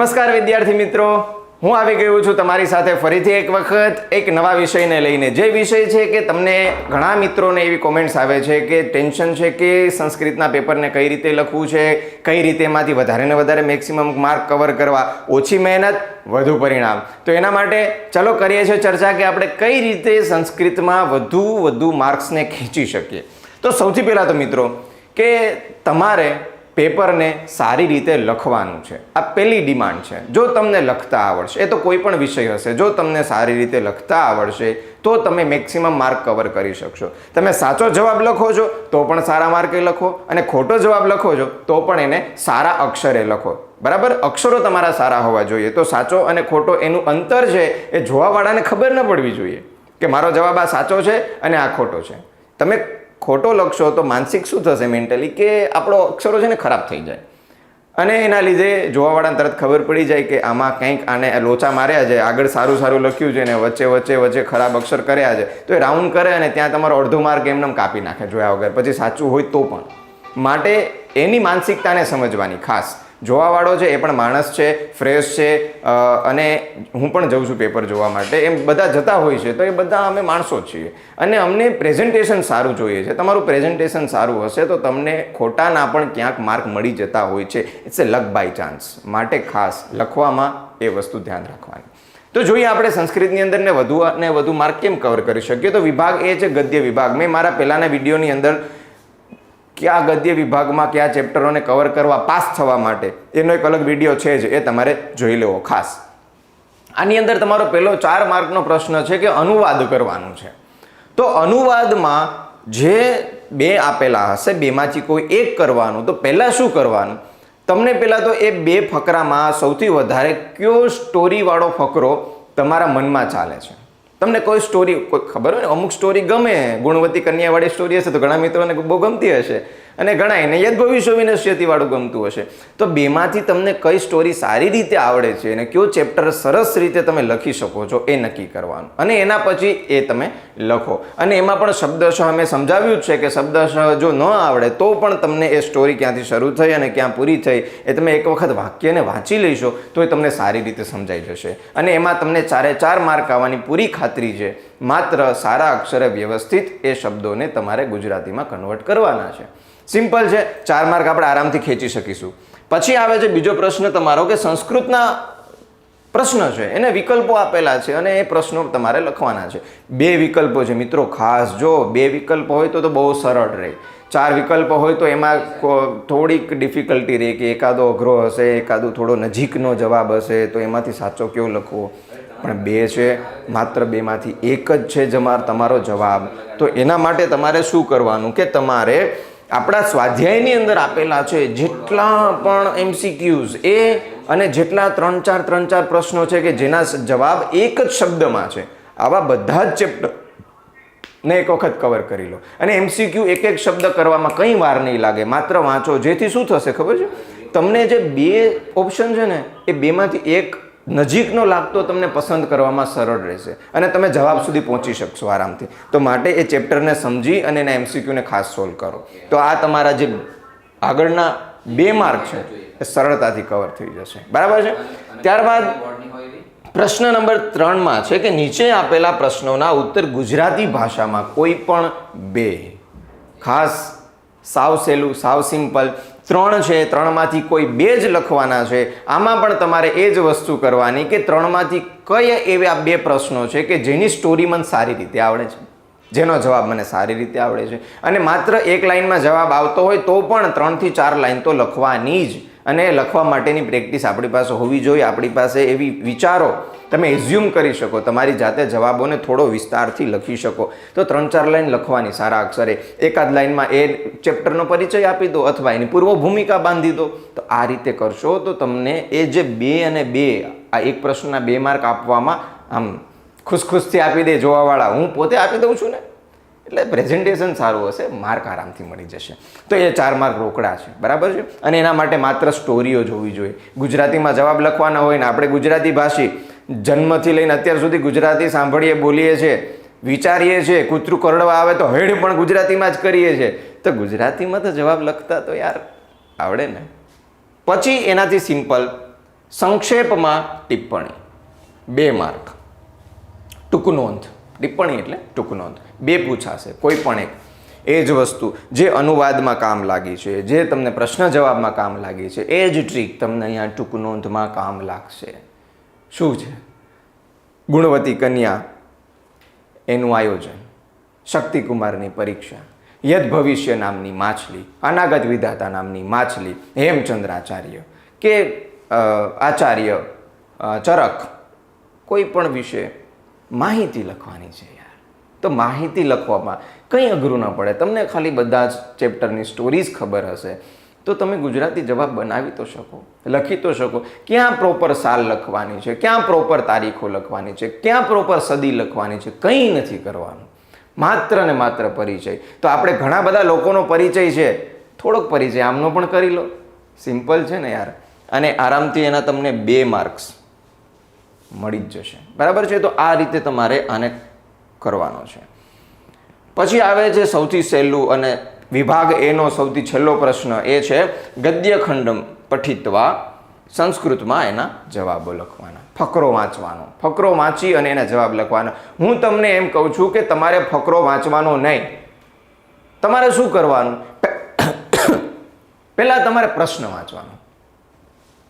નમસ્કાર વિદ્યાર્થી મિત્રો. હું આવી ગયો છું તમારી સાથે ફરીથી એક વખત એક નવા વિષયને લઈને. જે વિષય છે કે તમને ઘણા મિત્રોને એવી કોમેન્ટ્સ આવે છે કે ટેન્શન છે કે સંસ્કૃતના પેપરને કઈ રીતે લખવું છે, કઈ રીતે એમાંથી વધારે ને વધારે મેક્સિમમ માર્ક કવર કરવા, ઓછી મહેનત, વધુ પરિણામ. તો એના માટે ચલો કરીએ છીએ ચર્ચા કે આપણે કઈ રીતે સંસ્કૃતમાં વધુ વધુ માર્ક્સને ખેંચી શકીએ. તો સૌથી પહેલાં તો મિત્રો, કે તમારે પેપરને સારી રીતે લખવાનું છે. આ પહેલી ડિમાન્ડ છે. જો તમને લખતા આવડશે, એ તો કોઈ પણ વિષય હશે, જો તમને સારી રીતે લખતા આવડશે, તો તમે મેક્સિમમ માર્ક કવર કરી શકશો. તમે સાચો જવાબ લખો છો, તો પણ સારા માર્કે લખો, અને ખોટો જવાબ લખો છો, તો પણ એને સારા અક્ષરે લખો. બરાબર? અક્ષરો તમારા સારા હોવા જોઈએ. તો સાચો અને ખોટો એનું અંતર છે, એ જોવાવાળાને ખબર ન પડવી જોઈએ કે મારો જવાબ આ સાચો છે અને આ ખોટો છે. તમે ખોટો લખશો તો માનસિક શું થશે મેન્ટલી કે આપણો અક્ષરો છે ને ખરાબ થઈ જાય. અને એના લીધે જોવાવાળાને તરત ખબર પડી જાય કે આમાં કંઈક આને લોચા માર્યા છે, આગળ સારું સારું લખ્યું છે ને વચ્ચે વચ્ચે વચ્ચે ખરાબ અક્ષર કર્યા છે. તો એ રાઉન્ડ કરે અને ત્યાં તમારો અડધો માર્ક એમને કાપી નાખે જોયા વગર. પછી સાચું હોય તો પણ. માટે એની માનસિકતાને સમજવાની ખાસ. જોવાવાળો છે, એ પણ માણસ છે, ફ્રેશ છે અને હું પણ જઉં છું પેપર જોવા માટે. એમ બધા જતા હોય છે, તો એ બધા અમે માણસો જ છીએ. અને અમને પ્રેઝન્ટેશન સારું જોઈએ છે. તમારું પ્રેઝન્ટેશન સારું હશે તો તમને ખોટાના પણ ક્યાંક માર્ક મળી જતા હોય છે. It's a luck by chance માટે ખાસ લખવામાં એ વસ્તુ ધ્યાન રાખવાની. તો જોઈએ આપણે સંસ્કૃતની અંદર ને વધુ અને વધુ માર્ક કેમ કવર કરી શકીએ? તો વિભાગ એ છે, ગદ્ય વિભાગ. મેં મારા પહેલાના વિડીયોની અંદર કયા ગદ્ય વિભાગમાં કયા ચેપ્ટરોને કવર કરવા પાસ થવા માટે? એનો એક અલગ વીડિયો છે જ, એ તમારે જોઈ લેવો ખાસ. આની અંદર તમારો પહેલો ચાર માર્કનો પ્રશ્ન છે કે અનુવાદ કરવાનું છે. તો અનુવાદમાં જે બે આપેલા હશે, બેમાંથી કોઈ એક કરવાનું, તો પહેલાં શું કરવાનું? તમને પહેલાં તો એ બે ફકરામાં સૌથી વધારે કયો સ્ટોરીવાળો ફકરો તમારા મનમાં ચાલે છે? તમને કોઈ સ્ટોરી કોઈ ખબર હોય ને? અમુક સ્ટોરી ગમે. ગુણવતી કન્યાવાળી સ્ટોરી હશે તો ઘણા મિત્રોને બહુ ગમતી હશે. અને ઘણા એને યદ ભવિષ્ય વિનશ્યતિવાળું ગમતું હશે. તો બેમાંથી તમને કઈ સ્ટોરી સારી રીતે આવડે છે અને કયો ચેપ્ટર સરસ રીતે તમે લખી શકો છો એ નક્કી કરવાનું. અને એના પછી એ તમે લખો. અને એમાં પણ શબ્દશઃ અમે સમજાવ્યું જ છે કે શબ્દશઃ જો ન આવડે તો પણ તમને એ સ્ટોરી ક્યાંથી શરૂ થઈ અને ક્યાં પૂરી થઈ એ તમે એક વખત વાક્યને વાંચી લેશો તો એ તમને સારી રીતે સમજાઈ જશે. અને એમાં તમને ચારે ચાર માર્ક આવવાની પૂરી ખાતરી છે. માત્ર સારા અક્ષરે વ્યવસ્થિત એ શબ્દોને તમારે ગુજરાતીમાં કન્વર્ટ કરવાના છે. સિમ્પલ છે, ચાર માર્ક આપણે આરામથી ખેંચી શકીશું. પછી આવે છે બીજો પ્રશ્ન તમારો કે સંસ્કૃતના પ્રશ્ન છે, એને વિકલ્પો આપેલા છે અને એ પ્રશ્નો તમારે લખવાના છે. બે વિકલ્પો છે મિત્રો, ખાસ જો બે વિકલ્પ હોય તો તો બહુ સરળ રહે. ચાર વિકલ્પો હોય તો એમાં થોડીક ડિફિકલ્ટી રહે કે એકાદો અઘરો હશે, એકાદો થોડો નજીકનો જવાબ હશે, તો એમાંથી સાચો કયો લખવો? પણ બે છે, માત્ર બેમાંથી એક જ છે જમાર તમારો જવાબ. તો એના માટે તમારે શું કરવાનું કે તમારે આપણા સ્વાધ્યાયની અંદર આપેલા છે, જેટલા પણ એમસીક્યુઝ એ અને જેટલા ત્રણ ચાર ત્રણ ચાર પ્રશ્નો છે કે જેના જવાબ એક જ શબ્દમાં છે. આવા બધા જ ચેપ્ટર ને એક વખત કવર કરી લો. અને એમસીક્યુ એક એક શબ્દ કરવામાં કંઈ વાર નહીં લાગે, માત્ર વાંચો. જેથી શું થશે ખબર છે? તમને જે બે ઓપ્શન છે ને, એ બેમાંથી એક નજીકનો લાગતો તમને પસંદ કરવામાં સરળ રહેશે. અને તમે જવાબ સુધી પહોંચી શકશો આરામથી. તો માટે એ ચેપ્ટરને સમજી અને એના એમસીક્યુને ખાસ સોલ્વ કરો. તો આ તમારા જે આગળના બે માર્ક છે, એ સરળતાથી કવર થઈ જશે. બરાબર છે? ત્યારબાદ પ્રશ્ન નંબર ત્રણમાં છે કે નીચે આપેલા પ્રશ્નોના ઉત્તર ગુજરાતી ભાષામાં કોઈ પણ બે. ખાસ સાવ સહેલું, સાવ સિમ્પલ ત્રણ છે, ત્રણમાંથી કોઈ બે જ લખવાના છે. આમાં પણ તમારે એ જ વસ્તુ કરવાની કે ત્રણમાંથી કયા એવા બે પ્રશ્નો છે કે જેની સ્ટોરી મને સારી રીતે આવડે છે. જેનો જવાબ મને સારી રીતે આવડે છે. અને માત્ર એક લાઇનમાં જવાબ આવતો હોય તો પણ ત્રણથી ચાર લાઇન તો લખવાની જ. અને એ લખવા માટેની પ્રેક્ટિસ આપણી પાસે હોવી જોઈએ. આપણી પાસે એવી વિચારો તમે એઝ્યુમ કરી શકો. તમારી જાતે જવાબોને થોડો વિસ્તારથી લખી શકો. તો ત્રણ ચાર લાઈન લખવાની સારા અક્ષરે. એકાદ લાઈનમાં એ ચેપ્ટરનો પરિચય આપી દો અથવા એની પૂર્વ ભૂમિકા બાંધી દો. તો આ રીતે કરશો તો તમને એ જે બે અને બે, આ એક પ્રશ્નના બે માર્ક આપવામાં આમ ખુશખુશથી આપી દે જોવાવાળા. હું પોતે આપી દઉં છું ને? એટલે પ્રેઝન્ટેશન સારું હશે માર્ક આરામથી મળી જશે. તો એ ચાર માર્ક રોકડા છે, બરાબર છે? અને એના માટે માત્ર સ્ટોરીઓ જોવી જોઈએ. ગુજરાતીમાં જવાબ લખવાના હોય ને આપણે ગુજરાતી ભાષી જન્મથી લઈને અત્યાર સુધી ગુજરાતી સાંભળીએ, બોલીએ છીએ, વિચારીએ છીએ, કૂતરું કરડવા આવે તો હેડ પણ ગુજરાતીમાં જ કરીએ છીએ. તો ગુજરાતીમાં તો જવાબ લખતા તો યાર આવડે ને. પછી એનાથી સિમ્પલ સંક્ષેપમાં ટિપ્પણી. બે માર્ક ટૂંક નોંધ. ટિપ્પણી એટલે ટૂંક નોંધ. બે પૂછાશે, કોઈ પણ એક. એ જ વસ્તુ, જે અનુવાદમાં કામ લાગી છે, જે તમને પ્રશ્ન જવાબમાં કામ લાગી છે, એ જ ટ્રીક તમને અહીંયા ટૂંક નોંધમાં કામ લાગશે. શું છે? ગુણવતી કન્યા, એનું આયોજન. શક્તિકુમારની પરીક્ષા. યદ ભવિષ્ય નામની માછલી, અનાગત વિધાતા નામની માછલી, હેમચંદ્રાચાર્ય. કે આચાર્ય ચરક, કોઈ પણ વિશે માહિતી લખવાની છે યાર. તો માહિતી લખવામાં કંઈ અઘરું ન પડે. તમને ખાલી બધા જ ચેપ્ટરની સ્ટોરીઝ ખબર હશે. તો તમે ગુજરાતી જવાબ બનાવી તો શકો, લખી તો શકો. ક્યાં પ્રોપર સાલ લખવાની છે? ક્યાં પ્રોપર તારીખો લખવાની છે? ક્યાં પ્રોપર સદી લખવાની છે? કંઈ નથી કરવાનું. માત્ર ને માત્ર પરિચય. તો આપણે ઘણા બધા લોકોનો પરિચય છે. થોડોક પરિચય આમનો પણ કરી લો. સિમ્પલ છે ને યાર. અને આરામથી એના તમને બે માર્ક્સ મળી જ જશે. બરાબર છે? તો આ રીતે તમારે આને કરવાનો છે. પછી આવે છે સૌથી સહેલું અને વિભાગ એનો સૌથી છેલ્લો પ્રશ્ન એ છે, ગદ્યખંડમ પઠિત્વા સંસ્કૃતમાં એના જવાબો લખવાના. ફકરો વાંચવાનો. ફકરો વાંચી અને એના જવાબ લખવાના. હું તમને એમ કહું છું કે તમારે ફકરો વાંચવાનો નહીં. તમારે શું કરવાનું? પહેલાં તમારે પ્રશ્ન વાંચવાનો.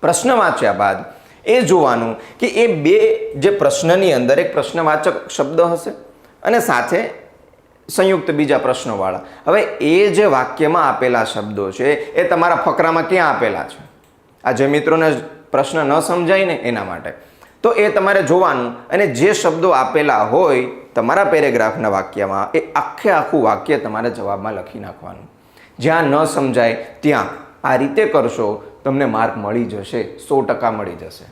પ્રશ્ન વાંચ્યા બાદ એ જોવાનું કે એ બે જે પ્રશ્નની અંદર એક પ્રશ્નવાચક શબ્દ હશે અને સાથે સંયુક્ત બીજા પ્રશ્નોવાળા. હવે એ જે વાક્યમાં આપેલા શબ્દો છે, એ તમારા ફકરામાં ક્યાં આપેલા છે? આ જે મિત્રોને પ્રશ્ન ન સમજાય ને એના માટે. તો એ તમારે જોવાનું અને જે શબ્દો આપેલા હોય તમારા પેરેગ્રાફના વાક્યમાં, એ આખે આખું વાક્ય તમારે જવાબમાં લખી નાખવાનું. જ્યાં ન સમજાય ત્યાં આ રીતે કરશો તમને માર્ક મળી જશે, સો ટકા મળી જશે.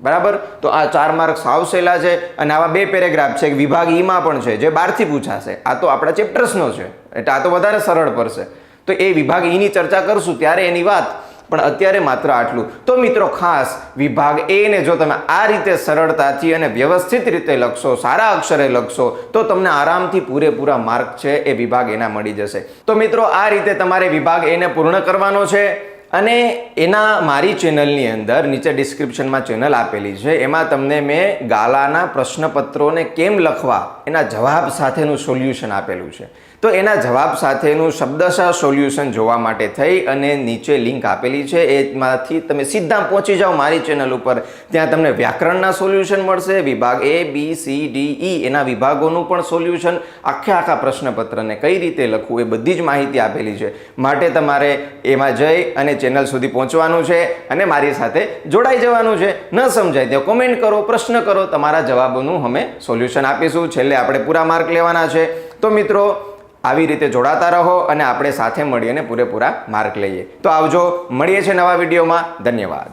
બરાબર? તો આ ચાર માર્ક સાવ સહેલા છે અને આવા બે પેરેગ્રાફ છે વિભાગ ઈમાં પણ છે, જે બારથી પૂછાશે. આ તો આપણા ચેપ્ટર્સનો છે, એટલે આ તો વધારે સરળ પડશે. તો એ વિભાગ ઈની ચર્ચા કરશું ત્યારે એની વાત, પણ અત્યારે માત્ર આટલું. તો મિત્રો, ખાસ વિભાગ એને જો તમે આ રીતે સરળતાથી અને વ્યવસ્થિત રીતે લખશો, સારા અક્ષરે લખશો, તો તમને આરામથી પૂરેપૂરા માર્ક છે એ વિભાગ એના મળી જશે. તો મિત્રો, આ રીતે તમારે વિભાગ એને પૂર્ણ કરવાનો છે. અને એના મારી ચેનલની અંદર નીચે ડિસ્ક્રિપ્શનમાં ચેનલ આપેલી છે, એમાં તમને મેં ગાલાના પ્રશ્નપત્રોને કેમ લખવા એના જવાબ સાથેનું સોલ્યુશન આપેલું છે. તો એના જવાબ સાથેનું શબ્દશા સોલ્યુશન જોવા માટે થઈ અને નીચે લિંક આપેલી છે. એમાંથી તમે સીધા પહોંચી જાઓ મારી ચેનલ ઉપર. ત્યાં તમને વ્યાકરણના સોલ્યુશન મળશે, વિભાગ એ બી સી ડી ઈ એના વિભાગોનું પણ સોલ્યુશન. આખે આખા પ્રશ્નપત્રને કઈ રીતે લખવું એ બધી જ માહિતી આપેલી છે. માટે તમારે એમાં જઈ અને ચેનલ સુધી પહોંચવાનું છે અને મારી સાથે જોડાઈ જવાનું છે. ન સમજાય તો કોમેન્ટ કરો, પ્રશ્ન કરો, તમારા જવાબોનું અમે સોલ્યુશન આપીશું. છેલ્લે આપણે પૂરા માર્ક લેવાના છે. તો મિત્રો આવી રીતે જોડાતા રહો અને આપણે સાથે મળીને પૂરેપૂરા માર્ક લઈએ. તો આવજો, મળીએ છીએ નવા વિડીયોમાં. ધન્યવાદ.